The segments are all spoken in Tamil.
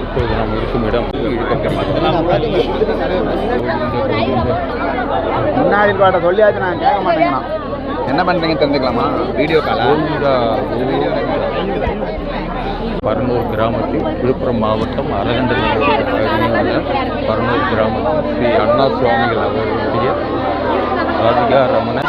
இப்போது நாம் இருக்கும் இடம் முன்னாடி பாட்ட சொல்லியாச்சு நான் கேட்க மாட்டேங்கிறான். என்ன பண்ணுறீங்க தெரிஞ்சுக்கலாமா? வீடியோ பரநூர் கிராமத்தில் விழுப்புரம் மாவட்டம் அரகண்டல் பரநூர் கிராமத்தில் ஸ்ரீ அண்ணா சுவாமிகள் அவர்களுடைய ராதிகா ரமணன்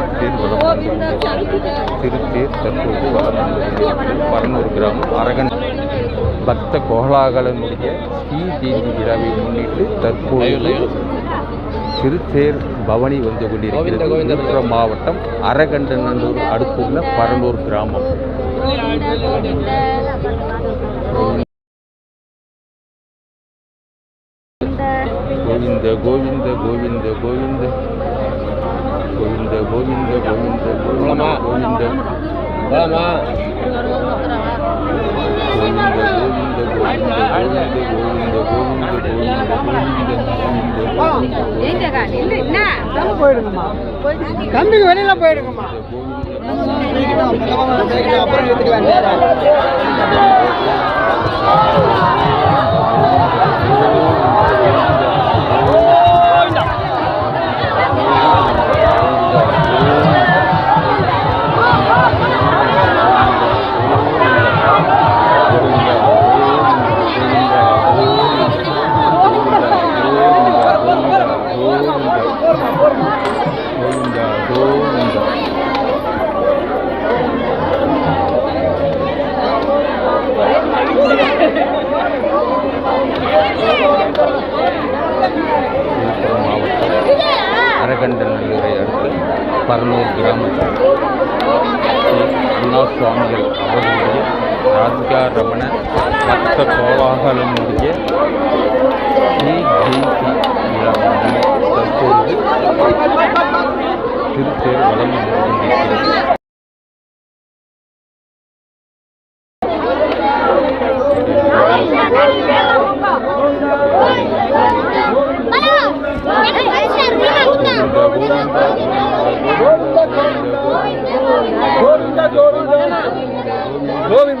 திருத்தேர் தற்போது வளம் பரநூறு கிராமம் அரகன். பக்த கோலாகலனுடைய ஸ்ரீ தேவி விழாவை முன்னிட்டு தற்போது திருத்தேர் பவனி வந்து கொண்டிருக்கிறது. விழுப்புரம் மாவட்டம் அரகண்டநல்லூர் அடுத்துள்ள பரனூர் கிராமம். கோவிந்த கோவிந்த கோவிந்த கோவிந்த. கோவிந்த கோவிந்த கோவிந்த கோவிந்த கோவிந்த போலாமா கோவிந்த கோவிந்த கோவிந்த கோவிந்த கோவிந்த கோவிந்த கோவிந்த போயிடுங்கம்மா தம்பிக்கு வெளியில போயிடுங்கம்மா அப்புறம் எடுத்துக்கலாம் பரலூர் கிராமத்தில் ஸ்ரீ அண்ணா சுவாமிகள் அவர்களுடைய ராதிகா ரமண பக்த கோலாகலனுடைய ஸ்ரீ ஜெயந்தி விழாவான தற்பொழுது திருத்தேர் வளம் வந்து கொண்டிருக்கிறது கோவிந்த கோவிந்த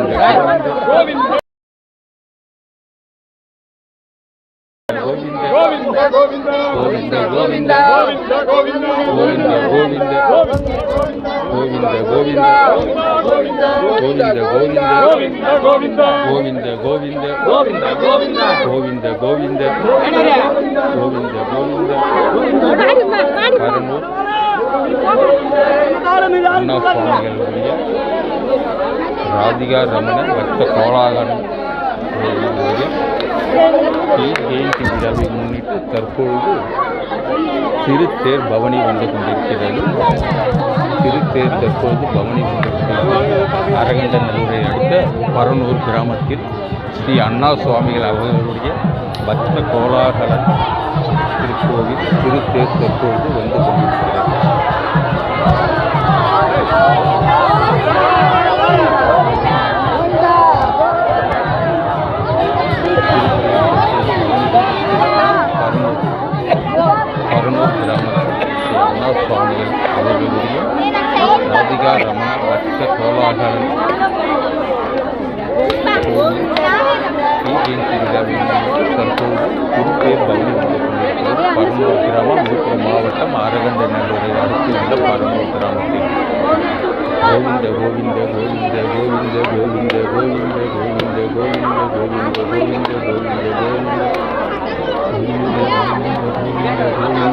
கோவிந்த கோவிந்த கோவிந்த கோவிந்த கோவிந்த கோவிந்த கோவிந்த கோவிந்த கோவிந்த கோவிந்த கோவிந்த கோவிந்த கோவிந்த கோவிந்த கோவிந்த கோவிந்த பரனூர் அண்ணா சுவாமிகளுடைய ராதிகா ரமண பக்த கோலாகலம் ஜெயந்தி விழாவை முன்னிட்டு தற்பொழுது திருத்தேர் பவனி வந்து கொண்டிருக்கிறது. திருத்தேர் தற்போது பவனி வந்து கொண்டிருக்கிறது. அரகண்டநல்லூரை அடுத்த பரனூர் கிராமத்தில் ஸ்ரீ அண்ணா சுவாமிகள் அவர்களுடைய பக்த கோலாகல திருக்கோவில் திருத்தேர் தற்பொழுது வந்து கொண்டிருக்கிறது. பக்த கோலாகலம் கோவில் ஸ்ரீ ஜெயந்தி விழாவின் முன்னிட்டு தற்போது திருப்பேர் பவனி வந்து கொண்டிருக்கிறது பரனூர் கிராமம் விழுப்புரம் மாவட்டம் அரகண்டநல்லூரை அடுத்து உள்ள பரனூர் கிராமத்தில் கோவிந்த கோவிந்த கோவிந்த கோவிந்த கோவிந்த கோவிந்த கோவிந்த கோவிந்த கோவிந்த கோவிந்த கோவிந்த கோவிந்த கோவிந்தா ஹரியண்ணா சுவாமிகள்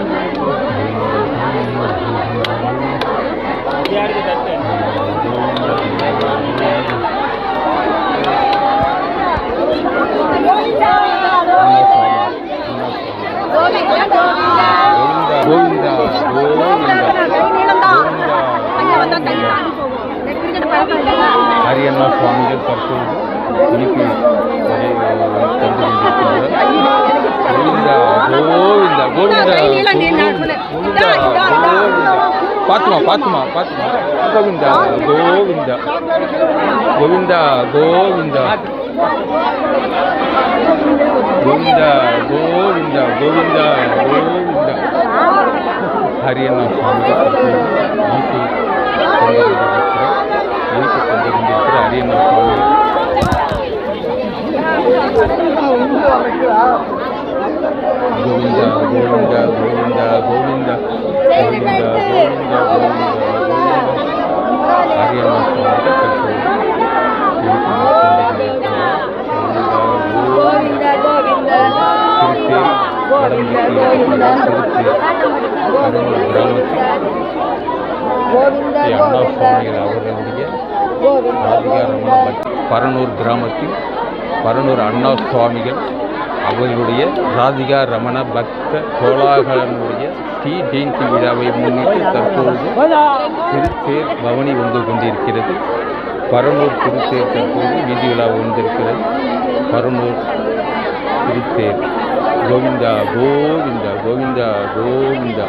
தற்போது இனிப்பு ஹரியண்ணா சுவாமிகள் தற்போது திருப்பி கோவிந்தா கோவிந்தா கோவிந்தா பாத்துமா பாத்துமா பாத்துமா. கோவிந்தா கோவிந்தா. கோவிந்தா கோவிந்தா. கோவிந்தா கோவிந்தா கோவிந்தா கோவிந்தா. ஹரியண்ணா சுவாமிகள் கோவிந்தா கோவிந்தா கோவிந்தா. கோவிந்தா கோவிந்தா கோவிந்தா ஹரியம்மா கோவிந்தா கோவிந்தா. கோவிந்தா கோவிந்தா. அவர்களுடைய ஆதிகாரமான பரனூர் கிராமத்தில் பரனூர் அண்ணா சுவாமிகள் அவர்களுடைய ராதிகா ரமண பக்த கோலாகலனுடைய ஸ்ரீ ஜெயந்தி விழாவை முன்னிட்டு தற்போது திருத்தேர் பவனி வந்து கொண்டிருக்கிறது. பரனூர் திருத்தேர் தற்போது வீதி விழா வந்திருக்கிறது. பரனூர் திருத்தேர். கோவிந்தா கோவிந்தா கோவிந்தா கோவிந்தா.